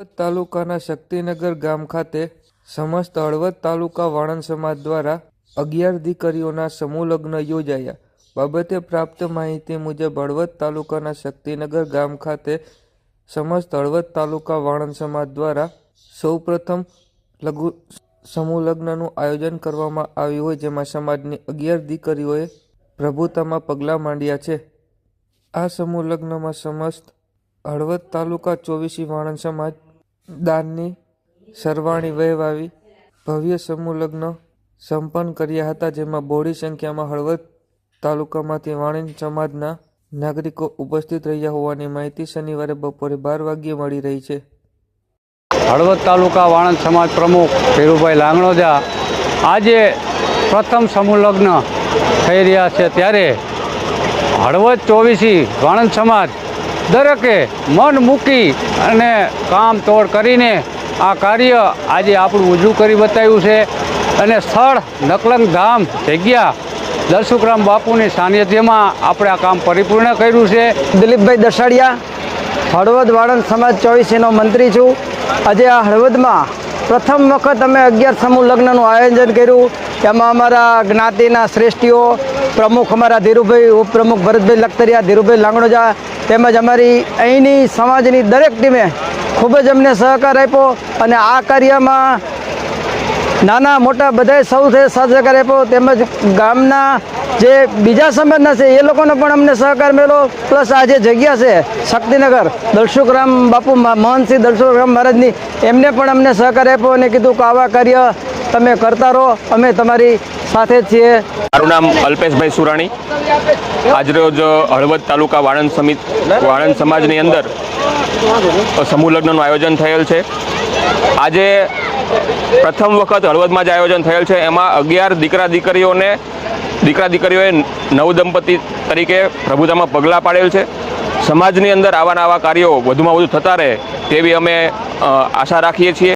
હળવદ તાલુકાના શક્તિનગર ગામ ખાતે સમસ્ત હળવદ તાલુકા વાણંદ સમાજ દ્વારા અગિયાર દીકરીઓના સમૂહ લગ્ન યોજાયા. બાબતે પ્રાપ્ત માહિતી મુજબ હળવદ તાલુકાના શક્તિનગર ગામ ખાતે સમસ્ત હળવદ તાલુકા વાણંદ સમાજ દ્વારા સૌપ્રથમ લઘુ સમૂહ લગ્નનું આયોજન કરવામાં આવ્યું હોય, જેમાં સમાજની અગિયાર દીકરીઓએ પ્રભુતામાં પગલાં માંડ્યા છે. આ સમૂહ લગ્નમાં સમસ્ત હળવદ તાલુકા ચોવીસી વાણંદ સમાજ દાનની સરવાણી વહેવાવી ભવ્ય સમૂહ લગ્ન સંપન્ન કર્યા હતા, જેમાં બહોળી સંખ્યામાં હળવદ તાલુકામાંથી વાણિંદ સમાજના નાગરિકો ઉપસ્થિત રહ્યા હોવાની માહિતી શનિવારે બપોરે બાર વાગ્યે મળી રહી છે. હળવદ તાલુકા વાણંદ સમાજ પ્રમુખ ધીરુભાઈ લાંગણોજા આજે પ્રથમ સમૂહ લગ્ન થઈ રહ્યા છે. ત્યારે હળવદ ચોવીસી વાણંદ સમાજ દરેકે મન મૂકી અને કામ તોડ કરીને આ કાર્ય આજે આપણું ઉજવું કરી બતાવ્યું છે. અને સ્થળ નકલંગ ધામ જગ્યા દર્શુકરામ બાપુની સાનિધ્યમાં આપણે આ કામ પરિપૂર્ણ કર્યું છે. દિલીપભાઈ દસાડિયા, હળવદ વાળંદ સમાજ ચોવીસીનો મંત્રી છું. આજે આ હળવદમાં પ્રથમ વખત અમે અગિયાર સમૂહ લગ્નનું આયોજન કર્યું. એમાં અમારા જ્ઞાતિના શ્રેષ્ઠીઓ, પ્રમુખ અમારા ધીરુભાઈ, ઉપપ્રમુખ ભરતભાઈ લખતરિયા, ધીરુભાઈ લાંગણોજા તેમજ અમારી અહીંની સમાજની દરેક ટીમે ખૂબ જ અમને સહકાર આપ્યો અને આ કાર્યમાં નાના મોટા બધાએ સૌથી સહકાર આપ્યો. તેમજ ગામના જે બીજા સમાજના છે, એ લોકોનો પણ અમને સહકાર મળ્યો. પ્લસ આ જે જગ્યા છે, શક્તિનગર દલસુખરામ બાપુ મા- મહંતસિંહ દલસુખરામ મહારાજની, એમને પણ અમને સહકાર આપ્યો અને કીધું કે આવા કાર્ય તમે કરતા રહો. અમે તમારી સાથે છીએ. મારું નામ અલ્પેશભાઈ સુરાણી. આજરોજ હળવદ તાલુકા વાણંદ સમિત વાણંદ સમાજની અંદર સમૂહ લગ્નનું આયોજન થયેલ છે. આજે પ્રથમ વખત હળવદમાં જ આયોજન થયેલ છે. એમાં અગિયાર દીકરા દીકરીઓને દીકરા દીકરીઓએ નવ દંપતી તરીકે પ્રભુતામાં પગલાં પાડેલ છે. સમાજની અંદર આવા નવા કાર્યો વધુમાં વધુ થતા રહે તેવી અમે આશા રાખીએ છીએ.